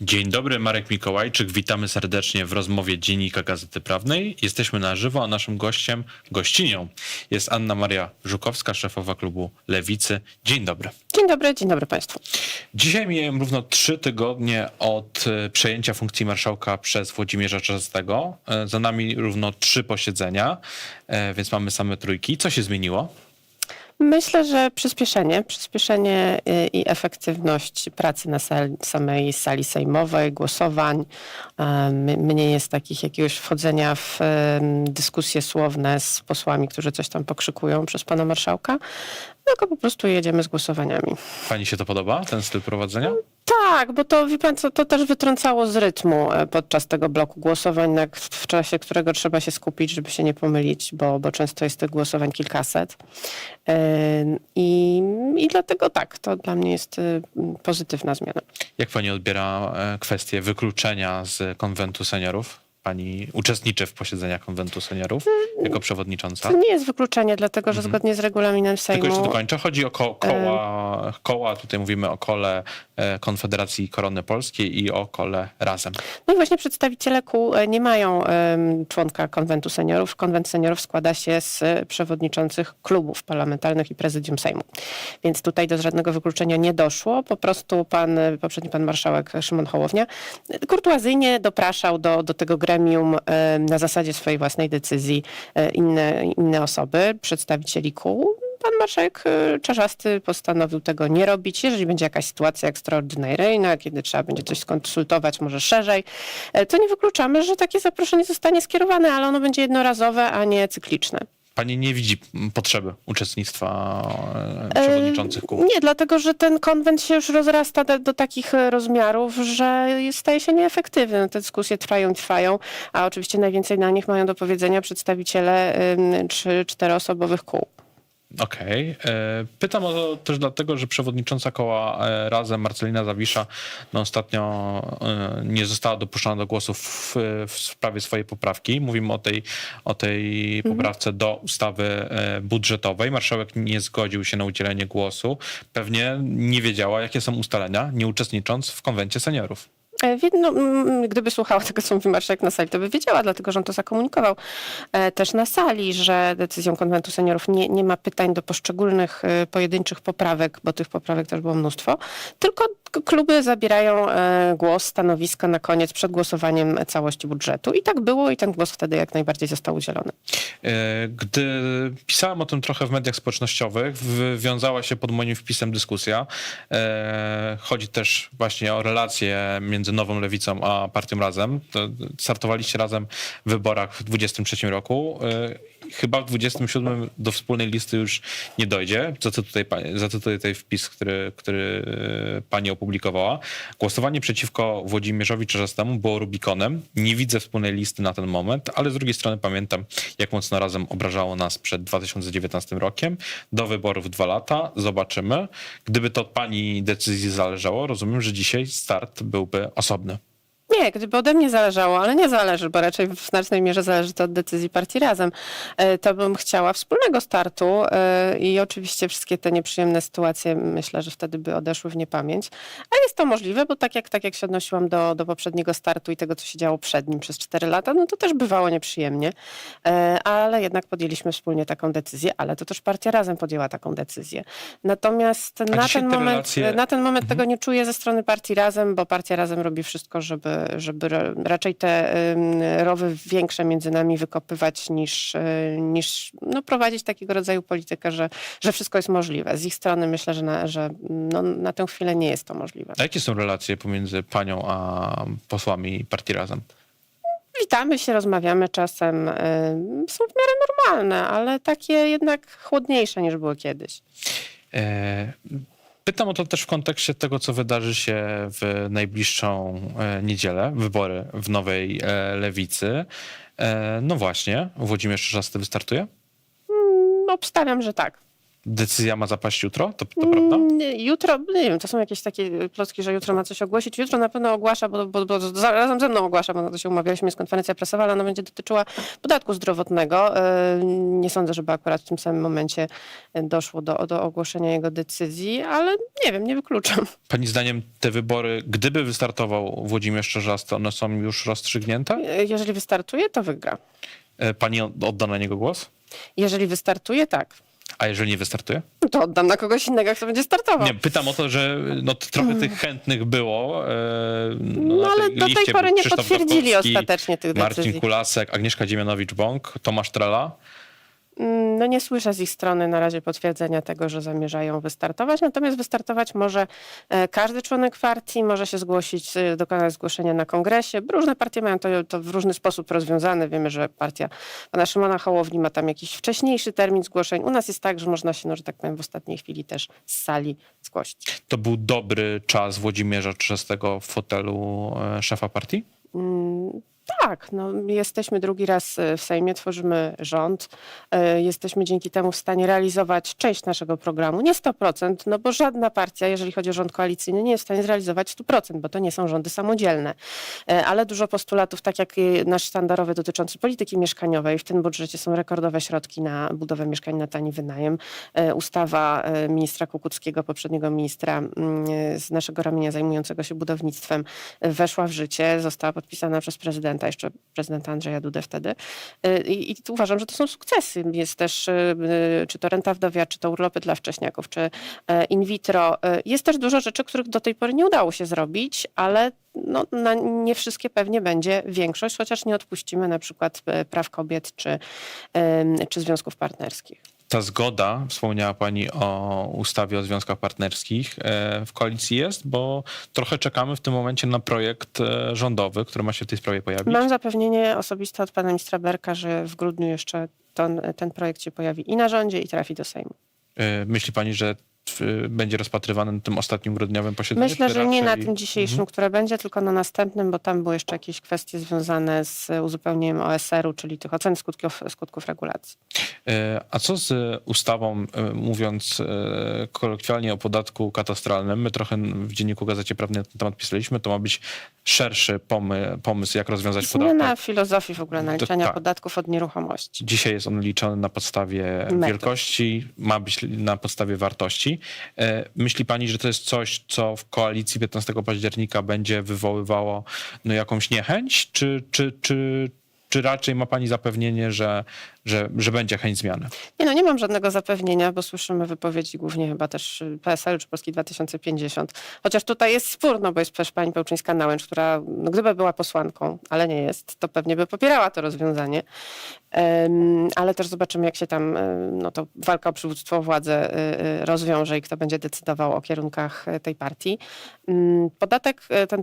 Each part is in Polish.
Dzień dobry, Marek Mikołajczyk. Witamy serdecznie w rozmowie Dziennika Gazety Prawnej. Jesteśmy na żywo, a naszym gościem, gościnią jest Anna Maria Żukowska, szefowa klubu Lewicy. Dzień dobry. Dzień dobry, dzień dobry Państwu. Dzisiaj mijają równo trzy tygodnie od e, przejęcia funkcji marszałka przez Włodzimierza Czarzastego. E, Za nami równo trzy posiedzenia, e, więc mamy same trójki. Co się zmieniło? Myślę, że przyspieszenie, przyspieszenie y, i efektywność pracy na samej sali sejmowej, głosowań. em, Mniej jest takich jakiegoś wchodzenia w dyskusje słowne z posłami, którzy coś tam pokrzykują przez pana marszałka, tylko po prostu jedziemy z głosowaniami. Pani się to podoba, ten styl prowadzenia? Tak, bo to, wie pan co, to też wytrącało z rytmu e, podczas tego bloku głosowań, na, w czasie którego trzeba się skupić, żeby się nie pomylić, bo, bo często jest tych głosowań kilkaset. E, I, I dlatego tak, to dla mnie jest e, pozytywna zmiana. Jak pani odbiera kwestię wykluczenia z konwentu seniorów? Pani uczestniczy w posiedzeniach konwentu seniorów jako przewodnicząca. To nie jest wykluczenie, dlatego że zgodnie z regulaminem Tylko jeszcze Sejmu... dokończę. Chodzi o ko- koła, koła, tutaj mówimy o kole e, Konfederacji Korony Polskiej i o kole Razem. No i właśnie przedstawiciele kół e, nie mają członka konwentu seniorów. Konwent seniorów składa się z e, przewodniczących klubów parlamentarnych i prezydium Sejmu. Więc tutaj do żadnego wykluczenia nie doszło. Po prostu pan, e, poprzedni pan marszałek Szymon Hołownia e, kurtuazyjnie dopraszał do, do tego e, na zasadzie swojej własnej decyzji e, inne, inne osoby, przedstawicieli kół. Pan marszałek e, Czarzasty postanowił tego nie robić. Jeżeli będzie jakaś sytuacja ekstraordynaryjna, kiedy trzeba będzie coś skonsultować może szerzej, to nie wykluczamy, że takie zaproszenie zostanie skierowane, ale ono będzie jednorazowe, a nie cykliczne. Pani nie widzi potrzeby uczestnictwa e, przewodniczących kół. Nie, dlatego że ten konwent się już rozrasta do, do takich e, rozmiarów, że staje się nieefektywny. Te dyskusje trwają i trwają, a oczywiście najwięcej na nich mają do powiedzenia przedstawiciele trzy, czteroosobowych kół. Okej. E, Pytam o to też dlatego, że przewodnicząca koła e, Razem Marcelina Zawisza no ostatnio e, nie została dopuszczona do głosu w, w sprawie swojej poprawki. Mówimy o tej, o tej poprawce do ustawy budżetowej. Marszałek nie zgodził się na udzielenie głosu. Pewnie nie wiedziała, jakie są ustalenia, nie uczestnicząc w konwencie seniorów. No, gdyby słuchała tego, co mówi marszałek na sali, to by wiedziała, dlatego że on to zakomunikował e, też na sali, że decyzją konwentu seniorów nie, nie ma pytań do poszczególnych e, pojedynczych poprawek, bo tych poprawek też było mnóstwo, tylko kluby zabierają e, głos, stanowisko na koniec przed głosowaniem całości budżetu. I tak było i ten głos wtedy jak najbardziej został udzielony. Gdy pisałem o tym trochę w mediach społecznościowych, wiązała się pod moim wpisem dyskusja. Chodzi też właśnie o relacje między Nową Lewicą a Partią Razem. To Startowaliście razem w wyborach w 23 roku. E, Chyba w 27 do wspólnej listy już nie dojdzie. Zacytuję, zacytuję tutaj wpis, który, który e, pani opublikowała. Głosowanie przeciwko Włodzimierzowi Czarzastemu było Rubikonem. Nie widzę wspólnej listy na ten moment, ale z drugiej strony pamiętam, jak mocno razem obrażało nas przed 2019 rokiem. Do wyborów dwa lata. Zobaczymy. Gdyby to od pani decyzji zależało, rozumiem, że dzisiaj start byłby osobny. Nie, gdyby ode mnie zależało, ale nie zależy, bo raczej w znacznej mierze zależy to od decyzji partii Razem, e, to bym chciała wspólnego startu e, i oczywiście wszystkie te nieprzyjemne sytuacje myślę, że wtedy by odeszły w niepamięć. A jest to możliwe, bo tak jak, tak jak się odnosiłam do, do poprzedniego startu i tego, co się działo przed nim przez 4 lata, no to też bywało nieprzyjemnie, E, ale jednak podjęliśmy wspólnie taką decyzję, ale to też partia Razem podjęła taką decyzję. Natomiast na ten, te moment, relacje- na ten moment tego nie czuję ze strony partii Razem, bo partia Razem robi wszystko, żeby, żeby ra- raczej te rowy większe między nami wykopywać niż, y, niż no, prowadzić takiego rodzaju politykę, że, że wszystko jest możliwe. Z ich strony myślę, że na, że no, na tę chwilę nie jest to możliwe. A jakie są relacje pomiędzy panią a posłami Partii Razem? Witamy się, rozmawiamy czasem. y, Są w miarę normalne, ale takie jednak chłodniejsze niż były kiedyś. Pytam o to też w kontekście tego, co wydarzy się w najbliższą e, niedzielę, wybory w Nowej e, Lewicy. E, No właśnie, Włodzimierz Czarzasty wystartuje? No, obstawiam, że tak. Decyzja ma zapaść jutro, to, to prawda? Mm, Jutro, nie wiem, to są jakieś takie plotki, że jutro ma coś ogłosić. Jutro na pewno ogłasza, bo, bo, bo za- razem ze mną ogłasza, bo na to się umawialiśmy, jest konferencja prasowa, ale ona będzie dotyczyła podatku zdrowotnego. E, Nie sądzę, żeby akurat w tym samym momencie doszło do, do ogłoszenia jego decyzji, ale nie wiem, nie wykluczam. Pani zdaniem te wybory, gdyby wystartował Włodzimierz Czerzasty, one są już rozstrzygnięte? E, Jeżeli wystartuje, to wygra. E, Pani odda na niego głos? Jeżeli wystartuje, tak. A jeżeli nie wystartuje? To oddam na kogoś innego, kto będzie startował. Nie, pytam o to, że no, trochę tych chętnych było. e, No, No ale do tej pory nie Krzysztof potwierdzili Gawkowski, ostatecznie tych Marcin decyzji. Kulasek, Agnieszka Dziemianowicz-Bąk, Tomasz Trela. Mm, No nie słyszę z ich strony na razie potwierdzenia tego, że zamierzają wystartować, natomiast wystartować może e, każdy członek partii, może się zgłosić, e, dokonać zgłoszenia na kongresie. Różne partie mają to, to w różny sposób rozwiązane. Wiemy, że partia pana Szymona Hołowni ma tam jakiś wcześniejszy termin zgłoszeń. U nas jest tak, że można się, no, że tak powiem, w ostatniej chwili też z sali zgłosić. To był dobry czas Włodzimierza Czerzastego w fotelu e, szefa partii? Tak, no, jesteśmy drugi raz e, w Sejmie, tworzymy rząd. E, Jesteśmy dzięki temu w stanie realizować część naszego programu. Nie 100%, no bo żadna partia, jeżeli chodzi o rząd koalicyjny, nie jest w stanie zrealizować 100%, bo to nie są rządy samodzielne. E, Ale dużo postulatów, tak jak nasz sztandarowy dotyczący polityki mieszkaniowej, w tym budżecie są rekordowe środki na budowę mieszkań na tani wynajem. Ustawa ministra Kukuckiego, poprzedniego ministra mm, z naszego ramienia zajmującego się budownictwem, weszła w życie, została podpisana przez prezydenta, jeszcze prezydenta Andrzeja Dudę wtedy. E, I, I uważam, że to są sukcesy. Jest też, e, e, czy to renta wdowia, czy to urlopy dla wcześniaków, czy in vitro. Jest też dużo rzeczy, których do tej pory nie udało się zrobić, ale no, na nie wszystkie pewnie będzie większość, chociaż nie odpuścimy na przykład praw kobiet czy, czy związków partnerskich. Ta zgoda, wspomniała Pani o ustawie o związkach partnerskich, e, w koalicji jest, bo trochę czekamy w tym momencie na projekt e, rządowy, który ma się w tej sprawie pojawić. Mam zapewnienie osobiste od pana ministra Berka, że w grudniu jeszcze ten, ten projekt się pojawi i na rządzie, i trafi do Sejmu. E, Myśli Pani, że będzie rozpatrywany na tym ostatnim grudniowym posiedzeniu? Myślę, że nie na tym dzisiejszym, Mhm. które będzie, tylko na następnym, bo tam były jeszcze jakieś kwestie związane z uzupełnieniem OSR-u, czyli tych ocen skutków, skutków regulacji. E, A co z ustawą, e, mówiąc e, kolokwialnie o podatku katastralnym? My trochę w Dzienniku Gazecie Prawnej na ten temat pisaliśmy. To ma być szerszy pomy, pomysł, jak rozwiązać Zmiana podatek. filozofii w ogóle naliczania tak. podatków od nieruchomości. Dzisiaj jest on liczony na podstawie Metod. wielkości, ma być na podstawie wartości. Myśli pani, że to jest coś, co w koalicji 15 października będzie wywoływało no, jakąś niechęć, czy, czy, czy, czy raczej ma pani zapewnienie, że, że, że będzie chęć zmiany? Nie no, nie mam żadnego zapewnienia, bo słyszymy wypowiedzi głównie chyba też PSL czy Polski 2050. Chociaż tutaj jest spór, no bo jest też pani Pełczyńska-Nałęcz, która no, gdyby była posłanką, ale nie jest, to pewnie by popierała to rozwiązanie. Ale też zobaczymy, jak się tam y, no, to walka o przywództwo władzy y, y, rozwiąże i kto będzie decydował o kierunkach tej partii. Mm, Podatek, ten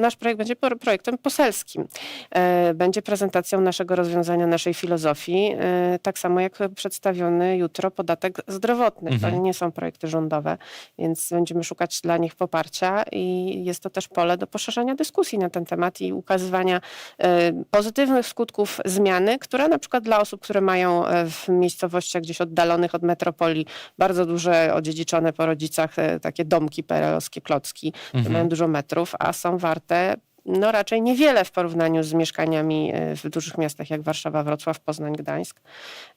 nasz projekt będzie pro- projektem poselskim. E, Będzie prezentacją naszego rozwiązania, naszej filozofii, e, tak samo jak przedstawiony jutro podatek zdrowotny. Mhm. To nie są projekty rządowe, więc będziemy szukać dla nich poparcia i jest to też pole do poszerzania dyskusji na ten temat i ukazywania e, pozytywnych skutków zmiany, która na przykład dla osób, które mają e, w miejscowościach gdzieś oddalonych od metropolii bardzo duże, odziedziczone po rodzicach e, takie domki perelowskie, klocki, które Mhm. mają dużo metrów, a są warte no raczej niewiele w porównaniu z mieszkaniami e, w dużych miastach jak Warszawa, Wrocław, Poznań, Gdańsk.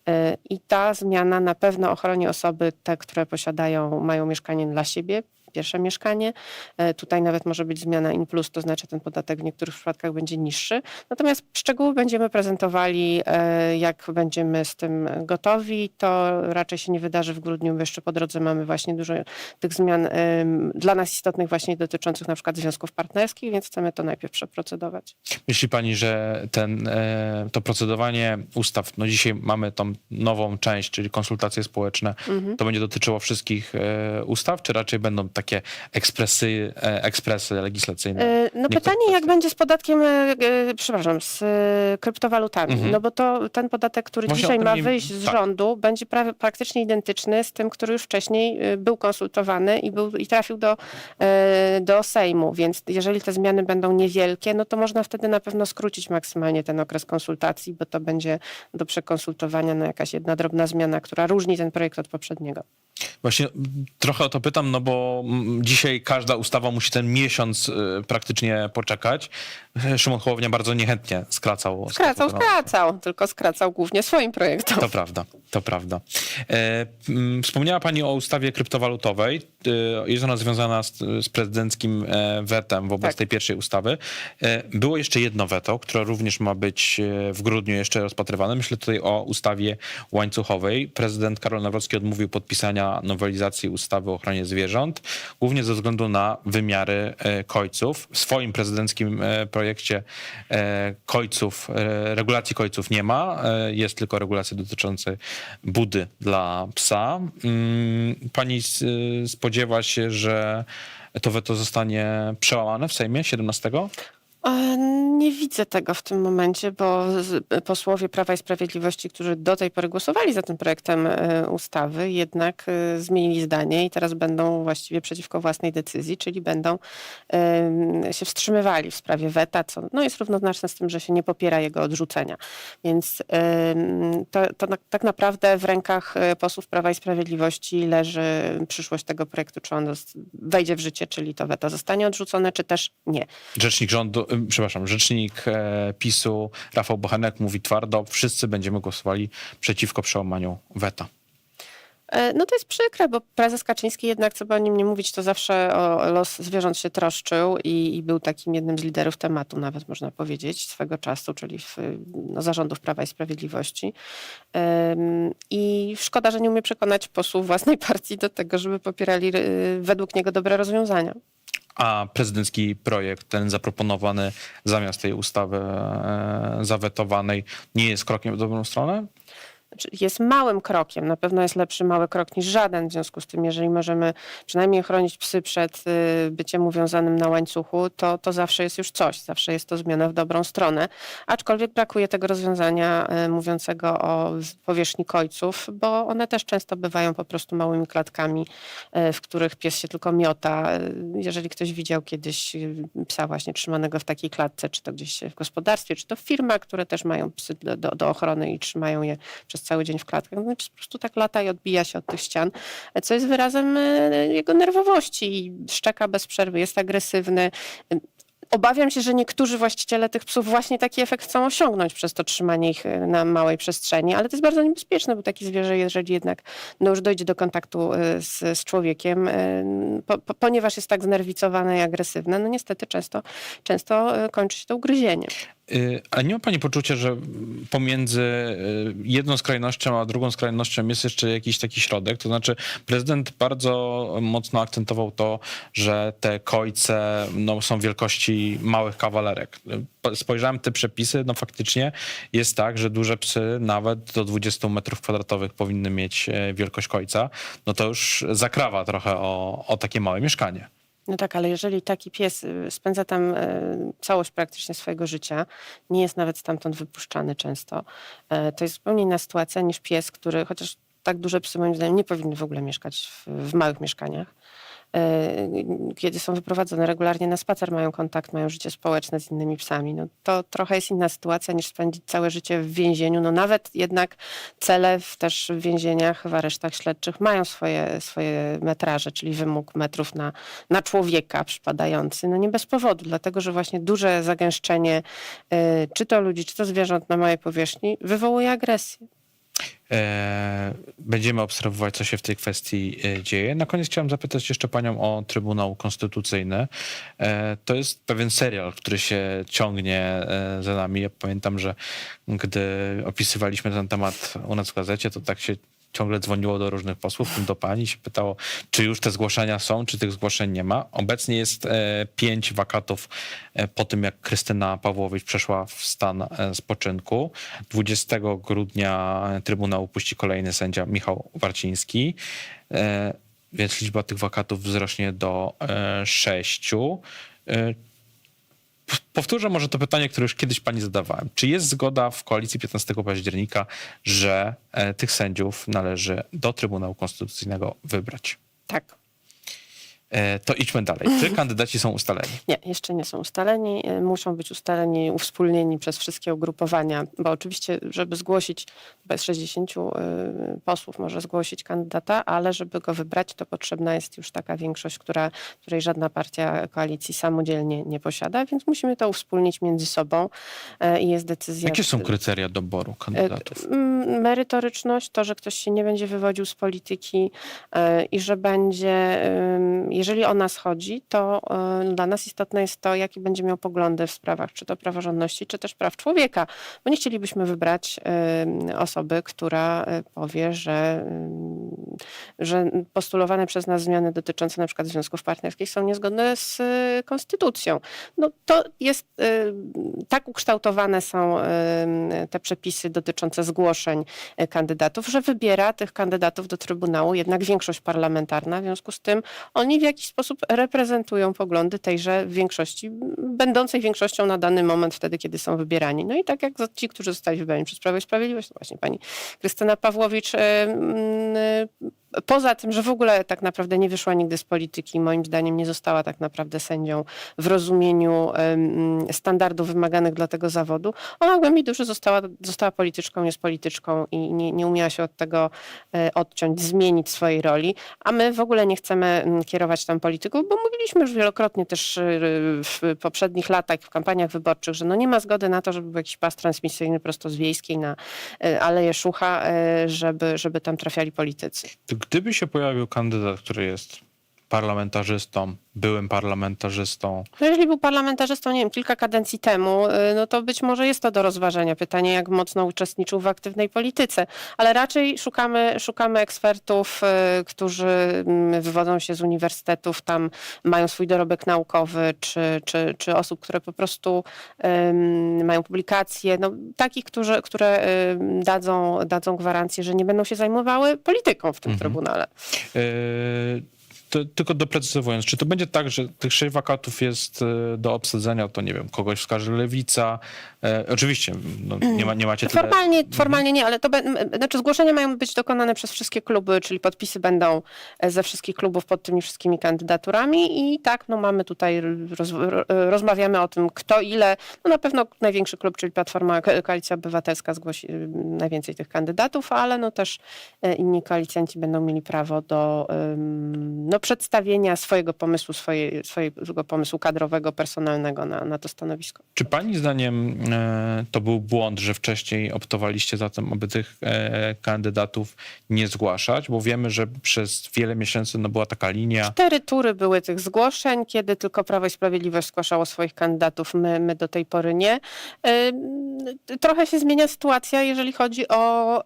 E, I ta zmiana na pewno ochroni osoby, te, które posiadają, mają mieszkanie dla siebie, pierwsze mieszkanie. E, Tutaj nawet może być zmiana in plus, to znaczy ten podatek w niektórych przypadkach będzie niższy. Natomiast szczegóły będziemy prezentowali, e, jak będziemy z tym gotowi. To raczej się nie wydarzy w grudniu, bo jeszcze po drodze mamy właśnie dużo tych zmian em, dla nas istotnych właśnie dotyczących na przykład związków partnerskich, więc chcemy to najpierw przeprocedować. Myśli pani, że ten, e, to procedowanie ustaw, no dzisiaj mamy tą nową część, czyli konsultacje społeczne, Mhm. to będzie dotyczyło wszystkich e, ustaw, czy raczej będą takie ekspresy, e, ekspresy legislacyjne. E, No pytanie, jak będzie z podatkiem, e, przepraszam, z kryptowalutami. Mhm. No bo to ten podatek, który dzisiaj ma wyjść z tak. rządu, będzie prawie, praktycznie identyczny z tym, który już wcześniej był konsultowany i, był, i trafił do, do Sejmu. Więc jeżeli te zmiany będą niewielkie, no to można wtedy na pewno skrócić maksymalnie ten okres konsultacji, bo to będzie do przekonsultowania na jakaś jedna drobna zmiana, która różni ten projekt od poprzedniego. Właśnie trochę o to pytam, no bo dzisiaj każda ustawa musi ten miesiąc y, praktycznie poczekać. Szymon Hołownia bardzo niechętnie skracał. Skracał, skracał, tylko skracał głównie swoim projektom. To prawda, to prawda. E, Wspomniała Pani o ustawie kryptowalutowej. E, Jest ona związana z, z prezydenckim e, wetem wobec Tak. tej pierwszej ustawy. Było jeszcze jedno weto, które również ma być w grudniu jeszcze rozpatrywane. Myślę tutaj o ustawie łańcuchowej. Prezydent Karol Nawrocki odmówił podpisania nowelizacji ustawy o ochronie zwierząt, głównie ze względu na wymiary e, kojców. W swoim prezydenckim e, projekcie e, kojców, regulacji kojców nie ma. Jest tylko regulacja dotycząca budy dla psa. Mm, Pani spodziewa się, że to weto zostanie przełamane w Sejmie 17? Nie widzę tego w tym momencie, bo posłowie Prawa i Sprawiedliwości, którzy do tej pory głosowali za tym projektem e, ustawy, jednak e, zmienili zdanie i teraz będą właściwie przeciwko własnej decyzji, czyli będą się wstrzymywali w sprawie weta, co no, jest równoznaczne z tym, że się nie popiera jego odrzucenia. Więc to, to tak naprawdę w rękach e, posłów Prawa i Sprawiedliwości leży przyszłość tego projektu, czy on wejdzie w życie, czyli to weto zostanie odrzucone, czy też nie. Rzecznik rządu, przepraszam, rzecznik e, PiSu Rafał Bochenek mówi twardo, wszyscy będziemy głosowali przeciwko przełamaniu weta. E, No to jest przykre, bo prezes Kaczyński jednak, co by o nim nie mówić, to zawsze o los zwierząt się troszczył i, i był takim jednym z liderów tematu, nawet można powiedzieć, swego czasu, czyli w, no, zarządów Prawa i Sprawiedliwości. I szkoda, że nie umie przekonać posłów własnej partii do tego, żeby popierali y, według niego dobre rozwiązania. A prezydencki projekt, ten zaproponowany zamiast tej ustawy e, zawetowanej, nie jest krokiem w dobrą stronę? Znaczy, jest małym krokiem. Na pewno jest lepszy mały krok niż żaden. W związku z tym, jeżeli możemy przynajmniej chronić psy przed y, byciem uwiązanym na łańcuchu, to, to zawsze jest już coś. Zawsze jest to zmiana w dobrą stronę. Aczkolwiek brakuje tego rozwiązania y, mówiącego o powierzchni kojców, bo one też często bywają po prostu małymi klatkami, y, w których pies się tylko miota. Jeżeli ktoś widział kiedyś psa właśnie trzymanego w takiej klatce, czy to gdzieś w gospodarstwie, czy to w firmach, które też mają psy do, do ochrony i trzymają je przez cały dzień w klatkach. No, po prostu tak lata i odbija się od tych ścian, co jest wyrazem e, jego nerwowości i szczeka bez przerwy, jest agresywny. Obawiam się, że niektórzy właściciele tych psów właśnie taki efekt chcą osiągnąć przez to trzymanie ich e, na małej przestrzeni, ale to jest bardzo niebezpieczne, bo takie zwierzę, jeżeli jednak no już dojdzie do kontaktu e, z, z człowiekiem, po, po, ponieważ jest tak znerwicowane i agresywne, no niestety często, często kończy się to ugryzieniem. Y, A nie ma pani poczucia, że pomiędzy y, jedną skrajnością a drugą skrajnością jest jeszcze jakiś taki środek? To znaczy, prezydent bardzo mocno akcentował to, że te kojce no, są wielkości małych kawalerek. Y, Spojrzałem te przepisy, no faktycznie jest tak, że duże psy nawet do 20 metrów kwadratowych powinny mieć wielkość kojca. No to już zakrawa trochę o, o takie małe mieszkanie. No tak, ale jeżeli taki pies y, spędza tam y, całość praktycznie swojego życia, nie jest nawet stamtąd wypuszczany często, e, to jest zupełnie inna sytuacja niż pies, który, chociaż tak duże psy moim zdaniem nie powinny w ogóle mieszkać w, w małych mieszkaniach. E, Kiedy są wyprowadzone regularnie na spacer, mają kontakt, mają życie społeczne z innymi psami. No to trochę jest inna sytuacja niż spędzić całe życie w więzieniu. No nawet jednak cele w, też w więzieniach, w aresztach śledczych mają swoje, swoje metraże, czyli wymóg metrów na, na człowieka przypadający. No nie bez powodu, dlatego że właśnie duże zagęszczenie y, czy to ludzi, czy to zwierząt na małej powierzchni wywołuje agresję. E, Będziemy obserwować, co się w tej kwestii e, dzieje. Na koniec chciałem zapytać jeszcze panią o Trybunał Konstytucyjny. E, To jest pewien serial, który się ciągnie za nami. Ja pamiętam, że gdy opisywaliśmy ten temat u nas w gazecie, to tak się ciągle dzwoniło do różnych posłów, w tym do pani, się pytało, czy już te zgłoszenia są, czy tych zgłoszeń nie ma. Obecnie jest e, pięć wakatów e, po tym, jak Krystyna Pawłowicz przeszła w stan e, spoczynku. 20 grudnia Trybunał puści kolejny sędzia Michał Warciński. Więc liczba tych wakatów wzrośnie do sześciu. Powtórzę może to pytanie, które już kiedyś pani zadawałem. Czy jest zgoda w koalicji 15 października, że e, tych sędziów należy do Trybunału Konstytucyjnego wybrać? Tak. E, To idźmy dalej. Czy kandydaci są ustaleni? Nie, jeszcze nie są ustaleni. Y, Muszą być ustaleni, uwspólnieni przez wszystkie ugrupowania, bo oczywiście, żeby zgłosić, bez 60 y, posłów może zgłosić kandydata, ale żeby go wybrać, to potrzebna jest już taka większość, która, której żadna partia koalicji samodzielnie nie posiada, więc musimy to uwspólnić między sobą i jest decyzja. Jakie są kryteria doboru kandydatów? Merytoryczność, to, że ktoś się nie będzie wywodził z polityki e, i że będzie, jeżeli o nas chodzi, to e, dla nas istotne jest to, jakie będzie miał poglądy w sprawach czy to praworządności, czy też praw człowieka, bo nie chcielibyśmy wybrać osoby, która e, powie, że, że postulowane przez nas zmiany dotyczące na przykład związków partnerskich są niezgodne z e, konstytucją. No to jest, tak ukształtowane są te przepisy dotyczące zgłoszeń kandydatów, że wybiera tych kandydatów do Trybunału jednak większość parlamentarna, w związku z tym oni w jakiś sposób reprezentują poglądy tejże większości, będącej większością na dany moment wtedy, kiedy są wybierani. No i tak jak ci, którzy zostali wybrani przez Prawo i Sprawiedliwość, to właśnie pani Krystyna Pawłowicz, Poza tym, że w ogóle tak naprawdę nie wyszła nigdy z polityki, moim zdaniem nie została tak naprawdę sędzią w rozumieniu standardów wymaganych dla tego zawodu, ona w głębi duszy została, została polityczką, jest polityczką i nie, nie umiała się od tego e, odciąć, zmienić swojej roli, a my w ogóle nie chcemy kierować tam polityków, bo mówiliśmy już wielokrotnie też e, w poprzednich latach, w kampaniach wyborczych, że no nie ma zgody na to, żeby był jakiś pas transmisyjny prosto z Wiejskiej na e, Aleję Szucha, żeby, żeby tam trafiali politycy. Gdyby się pojawił kandydat, który jest parlamentarzystą, byłym parlamentarzystą, No jeżeli był parlamentarzystą, nie wiem, kilka kadencji temu, y, no to być może jest to do rozważenia. Pytanie, jak mocno uczestniczył w aktywnej polityce. Ale raczej szukamy, szukamy ekspertów, y, którzy mm, wywodzą się z uniwersytetów, tam mają swój dorobek naukowy, czy, czy, czy osób, które po prostu ym, mają publikacje, no, takich, którzy, które dadzą, dadzą gwarancję, że nie będą się zajmowały polityką w tym trybunale. Yy, to, tylko doprecyzowując, czy to będzie tak, że tych sześć wakatów jest yy, do obsadzenia, to nie wiem, kogoś wskaże lewica. Yy, oczywiście, no, nie, ma, nie macie tyle. Formalnie, formalnie nie, ale to be, znaczy zgłoszenia mają być dokonane przez wszystkie kluby, czyli podpisy będą e, ze wszystkich klubów pod tymi wszystkimi kandydaturami i tak, no mamy tutaj, roz, ro- rozmawiamy o tym, kto ile, no na pewno największy klub, czyli Platforma Ko- Koalicja Obywatelska zgłosi najwięcej tych kandydatów, ale no też e, inni koalicjanci będą mieli prawo do ym, przedstawienia swojego pomysłu, swoje, swojego pomysłu kadrowego, personalnego na, na to stanowisko. Czy pani zdaniem e, to był błąd, że wcześniej optowaliście za tym, aby tych e, kandydatów nie zgłaszać? Bo wiemy, że przez wiele miesięcy no, była taka linia. Cztery tury były tych zgłoszeń, kiedy tylko Prawo i Sprawiedliwość zgłaszało swoich kandydatów, my, my do tej pory nie. Ym, Trochę się zmienia sytuacja, jeżeli chodzi o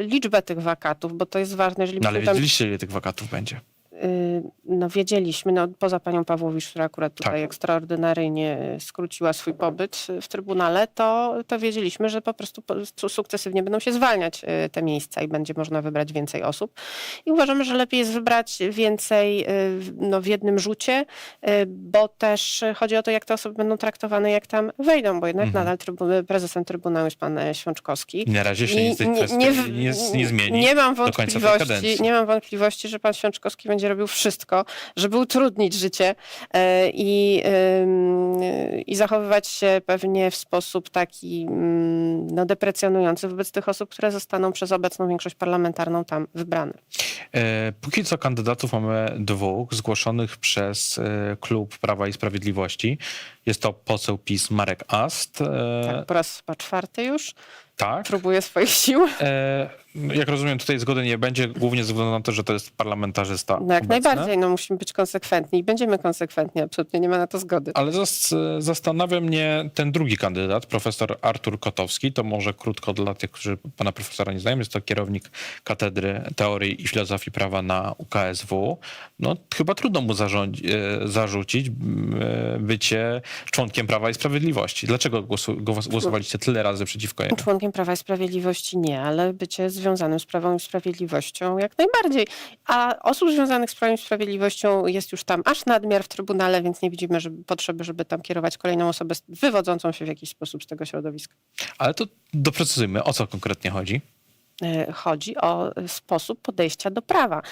liczbę tych wakatów, bo to jest ważne. Jeżeli No, ale wiedzieliście, ile tych wakatów będzie. Y, no wiedzieliśmy, no poza panią Pawłowicz, która akurat tutaj Tak. ekstraordynaryjnie y, skróciła swój pobyt w Trybunale, to, to wiedzieliśmy, że po prostu sukcesywnie będą się zwalniać y, te miejsca i będzie można wybrać więcej osób. I uważamy, że lepiej jest wybrać więcej y, w- no, w jednym rzucie, y, bo też chodzi o to, jak te osoby będą traktowane, jak tam wejdą, bo jednak Mhm. nadal trybu- prezesem Trybunału jest pan e, Świączkowski. I na razie się nic tej kwestii nie, nie, nie zmieni. Nie mam wątpliwości, nie mam wątpliwości, że pan Świączkowski będzie robił wszystko, żeby utrudnić życie e, i, i zachowywać się pewnie w sposób taki mm, no, deprecjonujący wobec tych osób, które zostaną przez obecną większość parlamentarną tam wybrane. E, Póki co kandydatów mamy dwóch zgłoszonych przez e, klub Prawa i Sprawiedliwości. Jest to poseł PiS Marek Ast. Tak, po raz czwarty już tak. próbuje swoich sił. E, Jak rozumiem, tutaj zgody nie będzie, głównie ze względu na to, że to jest parlamentarzysta. No jak obecny. najbardziej, no musimy być konsekwentni i będziemy konsekwentni, absolutnie nie ma na to zgody. Ale zas- zastanawia mnie ten drugi kandydat, profesor Artur Kotowski. To może krótko dla tych, którzy pana profesora nie znają. Jest to kierownik Katedry Teorii i Filozofii Prawa na UKSW. No, chyba trudno mu e, zarzucić e, bycie członkiem Prawa i Sprawiedliwości. Dlaczego głosu- głos- głosowaliście tyle razy przeciwko jemu? Członkiem członkiem Prawa i Sprawiedliwości nie, ale bycie związanym z Prawem i Sprawiedliwością jak najbardziej. A osób związanych z Prawem i Sprawiedliwością jest już tam aż nadmiar w Trybunale, więc nie widzimy żeby, potrzeby, żeby tam kierować kolejną osobę wywodzącą się w jakiś sposób z tego środowiska. Ale to doprecyzujmy, o co konkretnie chodzi. E, chodzi o e, sposób podejścia do prawa.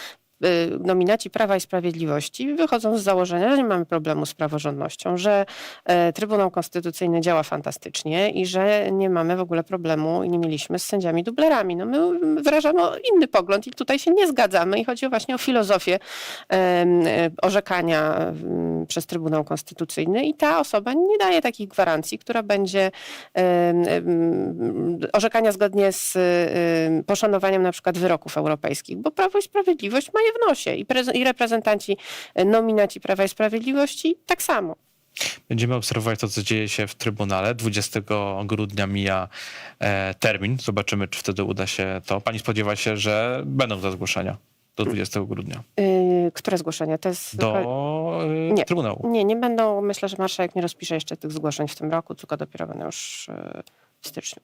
E, Nominaci Prawa i Sprawiedliwości wychodzą z założenia, że nie mamy problemu z praworządnością, że e, Trybunał Konstytucyjny działa fantastycznie i że nie mamy w ogóle problemu i nie mieliśmy z sędziami dublerami. No my wyrażamy inny pogląd i tutaj się nie zgadzamy i chodzi właśnie o filozofię e, orzekania em, przez Trybunał Konstytucyjny i ta osoba nie daje takich gwarancji, która będzie orzekania zgodnie z em, poszanowaniem na przykład wyroków europejskich, bo Prawo i Sprawiedliwość ma je w nosie i, i reprezentanci, e, nominaci Prawa i Sprawiedliwości tak samo. Będziemy obserwować to, co dzieje się w Trybunale. 20 grudnia mija e, termin. Zobaczymy, czy wtedy uda się to. Pani spodziewa się, że będą te zgłoszenia do 20 grudnia Yy, które zgłoszenia? To jest do e, Nie. Trybunału. Nie, nie będą. Myślę, że marszałek nie rozpisze jeszcze tych zgłoszeń w tym roku, tylko dopiero będą już e, w styczniu.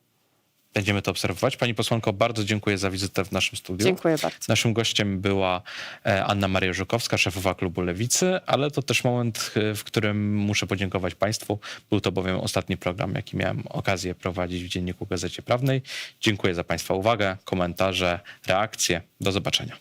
Będziemy to obserwować. Pani posłanko, bardzo dziękuję za wizytę w naszym studiu. Dziękuję bardzo. Naszym gościem była e, Anna Maria Żukowska, szefowa klubu Lewicy, ale to też moment, e, w którym muszę podziękować Państwu. Był to bowiem ostatni program, jaki miałem okazję prowadzić w Dzienniku Gazecie Prawnej. Dziękuję za Państwa uwagę, komentarze, reakcje. Do zobaczenia.